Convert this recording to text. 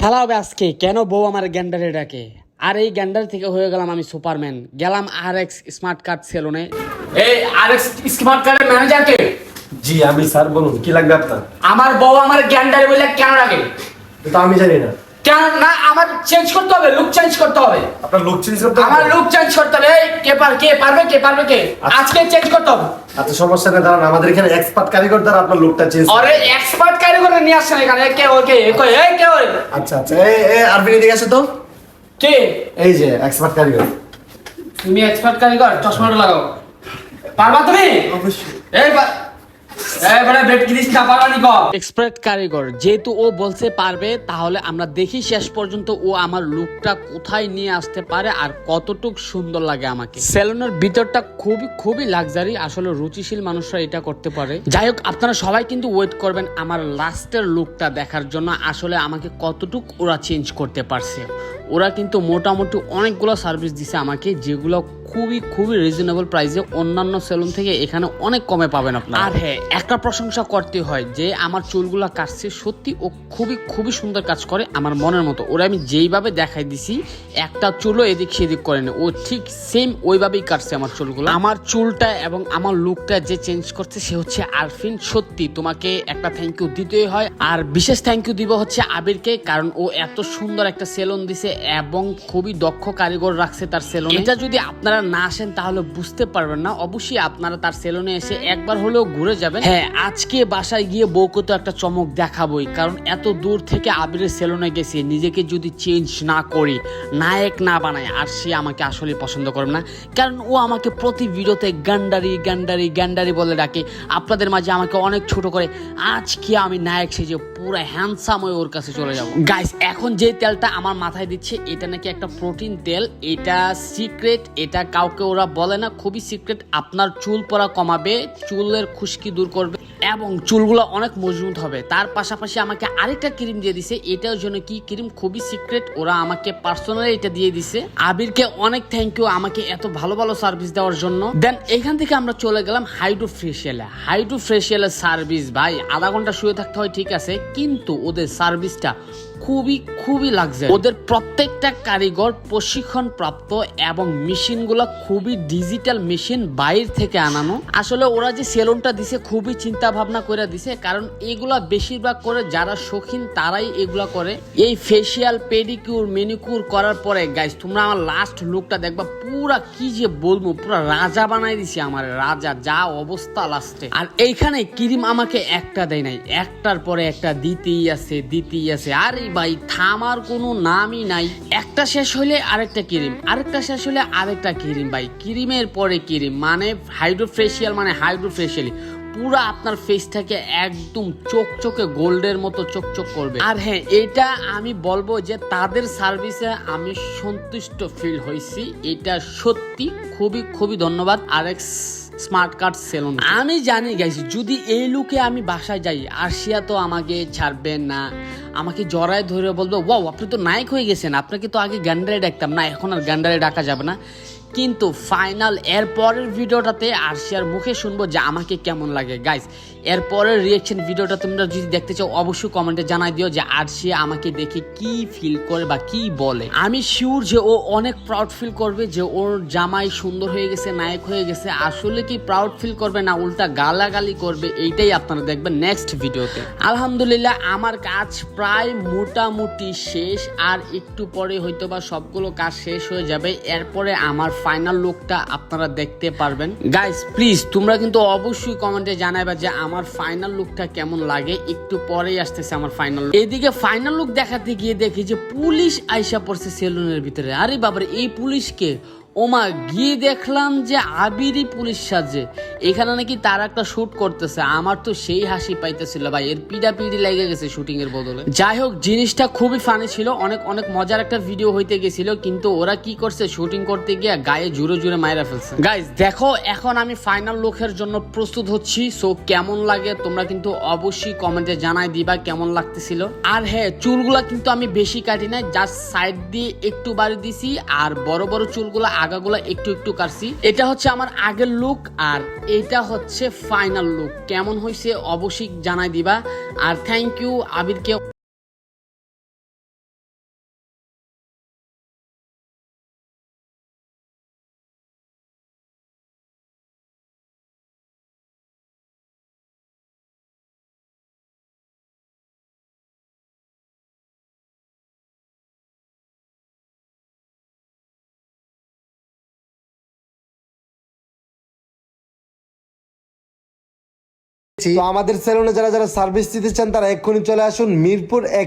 খেলা হবে আজকে কেন বউ আমার গ্যান্ডারে ডাকে? আর এই গ্যান্ডার থেকে হয়ে গেলাম আমি সুপারম্যান। গেলাম আর এক্স স্মার্ট কার্ড সেলুনে। এই আর এক্স স্মার্ট কার্ডের ম্যানেজারকে? জি আমি স্যার বলুন কি লাগবে আপনার? আমার বউ আমার গ্যান্ডারে বলে কেন রাখে এটা আমি জানি না। কেন? না আমার চেঞ্জ করতে হবে লুক চেঞ্জ করতে হবে। আপনার লুক চেঞ্জ করতে হবে? আমার? লুক চেঞ্জ করতে হবে। কে পার কে পারবে কে পারবে কে? আজকে চেঞ্জ করতে হবে আচ্ছা সমস্যা নেই দাঁড়ান আমাদের এখানে এক্সপার্ট কারিগর দ্বারা আপনার লোকটা চেঞ্জ আরে এক্সপার্ট কারিগর নিয়ে আসছেন এখানে কে ওকে কে এই কে ওই আচ্ছা আচ্ছা এই এই আরবিন এদিকে আসো তো। কে? এই যে এক্সপার্ট কারিগর। তুমি এক্সপার্ট কারিগর চশমাটা লাগাও। পারবা তুমি? অবশ্যই। এই এক্সপার্ট কারিগর, যেহেতু ও বলতে পারবে, তাহলে আমরা দেখি শেষ পর্যন্ত ও আমার লুকটা কোথায় নিয়ে আসতে পারে আর কতটুক সুন্দর লাগে আমাকে। সেলুনের ভিতরটা খুবই খুবই লাক্সারি আসলে রুচিশীল মানুষরা এটা করতে পারে। যাই হোক, আপনারা সবাই কিন্তু ওয়েট করবেন আমার লাস্টের লুকটা দেখার জন্য, আসলে আমাকে কতটুক ওরা চেঞ্জ করতে পারছে। ওরা কিন্তু মোটামুটি অনেকগুলো সার্ভিস দিছে আমাকে, যেগুলো খুবই খুবই রিজনেবল প্রাইসে অন্যান্য সেলুন থেকে এখানে অনেক কমে পাবেন আপনারা। আর হ্যাঁ একটা প্রশংসা করতে হয় যে আমার চুলগুলো কাটছে সত্যি ও খুবই খুবই সুন্দর কাজ করে আমার মনের মতো। ওরা আমি যেইভাবে দেখাই দিছি, একটা চুলও এদিক সেদিক করে না। ও ঠিক সেম ওইভাবেই কাটছে আমার চুলগুলো। আমার চুলটা এবং আমার লুকটা যে চেঞ্জ করছে, সে হচ্ছে আরফিন। সত্যি তোমাকে একটা থ্যাংক ইউ দিতেই হয়। আর বিশেষ থ্যাংক ইউ দিব হচ্ছে আবিরকে, কারণ ও এত সুন্দর একটা সেলুন দিছে এবং খুবই দক্ষ কারিগর রাখছে তার সেলুন। এটা যদি আপনারা না আসেন তাহলে বুঝতে পারবেন না। অবশ্যই আপনারা তার সেলুনে এসে একবার হলেও ঘুরে যাবেন। হ্যাঁ আজকে বাসায় গিয়ে বউকে তো একটা চমক দেখাবই কারণ এত দূর থেকে আবিরের সেলুনে গেছে। নিজেকে যদি চেঞ্জ না করি নায়ক না বানায় আর সে আমাকে আসলে পছন্দ করবে না। কারণ ও আমাকে প্রতি ভিডিওতে গান্ডারি গান্ডারি গান্ডারি বলে ডাকে। আপনাদের মাঝে আমাকে অনেক ছোট করে। আজকে আমি নায়ক সেজে পুরো হ্যান্ডসাম হয়ে ওর কাছে চলে যাব। গাইস এখন যে তেলটা আমার মাথায় দিচ্ছে এটা নাকি একটা প্রোটিন তেল, এটা সিক্রেট, এটা কাউকে ওরা বলে না, খুবই সিক্রেট, আপনার চুল পড়া কমাবে, চুলের খুশকি দূর করবে এবং চুলগুলো অনেক মজবুত হবে। তার পাশাপাশি আমাকে আরেকটা ক্রিম দিয়ে দিছে, এটার জন্য কি ক্রিম খুবই সিক্রেট, ওরা আমাকে পার্সোনালি এটা দিয়ে দিছে। আবিরকে অনেক থ্যাংক ইউ আমাকে এত ভালো ভালো সার্ভিস দেওয়ার জন্য। দেন এখান থেকে আমরা চলে গেলাম হাইড্রো ফেশিয়ালে হাইড্রো ফেশিয়ালের সার্ভিস ভাই, আধা ঘণ্টা শুয়ে থাকতে হয়, ঠিক আছে, কিন্তু ওদের সার্ভিসটা খুবই খুবই লাগছে ওদের প্রত্যেকটা কারিগর প্রশিক্ষণ প্রাপ্ত এবং মেশিনগুলো খুবই ডিজিটাল মেশিন বাইর থেকে আনানো। আসলে ওরা যে সেলুনটা দিছে খুবই চিন্তা ভাবনা করে দিছে, কারণ এগুলা বেশিরভাগ করে যারা শৌখিন তারাই এগুলা করে। এই ফেসিয়াল পেডিকিউর মেনিকিউর করার পরে গাইস তোমরা আমার লাস্ট লুকটা দেখবা, পুরা কি যে বলব, পুরা রাজা বানাই দিছে আমার রাজা, যা অবস্থা লাস্টে আর এইখানে ক্রিম আমাকে একটা দেয় নাই, একটার পরে একটা দিতেই আছে দিতেই আছে, আরে ভাই, থামার কোনো নামই নাই। একটা শেষ হলে আরেকটা ক্রিম, আরেকটা শেষ হলে আরেকটা ক্রিম ভাই। ক্রিমের পরে ক্রিম মানে হাইড্রোফেশিয়াল মানে হাইড্রোফেশিয়ালি পুরো আপনার ফেসটাকে একদম চোখচোকে গোল্ডের মতো চকচক করবে। আর হ্যাঁ এটা আমি বলব যে তাদের সার্ভিসে আমি সন্তুষ্ট ফিল হয়েছি এটা সত্যি খুবই খুবই ধন্যবাদ। আরেক্স স্মার্ট কার্ড সেলুন আমি জানি গেছি যদি এই লুকে আমি বাসায় যাই, আরশিয়া তো আমাকে ছাড়বে না। আমাকে জড়ায় ধরে বলবে, ওয়াও, আপনি তো নায়ক হয়ে গেছেন। আপনাকে তো আগে গান্ডারে ডাকতাম। না, এখন আর গান্ডারে ডাকা যাবে না। কিন্তু ফাইনাল এর পরের ভিডিওটাতে আরশিয়ার মুখে শুনব যে আমাকে কেমন লাগে। গাইস এর পরের রিয়েকশন ভিডিওটা তোমরা যদি দেখতে চাও, অবশ্যই কমেন্টে জানাই দিও যে আরশিয়া আমাকে দেখে কি ফিল করে বা কি বলে। আমি শিওর যে ও অনেক প্রাউড ফিল করবে, যে ওর জামাই সুন্দর হয়ে গেছে, নায়ক হয়ে গেছে। আসলে কি প্রাউড ফিল করবে না, উল্টা গালাগালি করবে, এইটাই আপনারা দেখবেন নেক্সট ভিডিওতে। আলহামদুলিল্লাহ, আমার কাজ প্রায় মোটামুটি শেষ, আর একটু পরে হয়তো বা সবগুলো কাজ শেষ হয়ে যাবে। এরপরে আমার ফাইনাল লুকটা আপনারা দেখতে পারবেন। গাইস প্লিজ তোমরা কিন্তু অবশ্যই কমেন্টে জানাইবা যে আমার ফাইনাল লুকটা কেমন লাগে। একটু পরেই আসতেছে আমার ফাইনাল লুক এদিকে ফাইনাল লুক দেখাতে গিয়ে দেখি যে পুলিশ আইসা পড়ছে সেলুনের ভিতরে। আরে বাবার, এই পুলিশকে ওমা, গিয়ে দেখলাম যে আবিরই পুলিশ সাজে। এখানে নাকি তার একটা শুট করতেছে। আমার তো সেই হাসি পাইতেছিল ভাই। এর পিডা পিডি লেগে গেছে শুটিং এর বদলে। যাই হোক, জিনিসটা খুবই ফানি ছিল। অনেক অনেক মজার একটা ভিডিও হইতে গেছিল। কিন্তু ওরা কি করছে? শুটিং করতে গিয়ে গায়ে জুড়ে জুড়ে মাইরা ফেলছে। গাইজ দেখো, এখন আমি ফাইনাল লুকের জন্য প্রস্তুত হচ্ছি। সো কেমন লাগে তোমরা কিন্তু অবশ্যই কমেন্টে জানাই দিবা কেমন লাগতেছিল। আর হ্যাঁ চুলগুলা কিন্তু আমি বেশি কাটি নাই। জাস্ট সাইড দিয়ে একটু বাড়ি দিছি। আর বড় বড় চুলগুলা আগাগুলা একটু একটু কাটছি। এটা হচ্ছে আমার আগের লুক আর এটা হচ্ছে ফাইনাল লুক কেমন হয়েছে অবশ্যই জানাই দিবা। আর থ্যাংক ইউ আবিরকে তো আমাদের সেলুনে যারা যারা সার্ভিস দিতে চান তারা এক্ষুনি চলে আসুন মিরপুর এক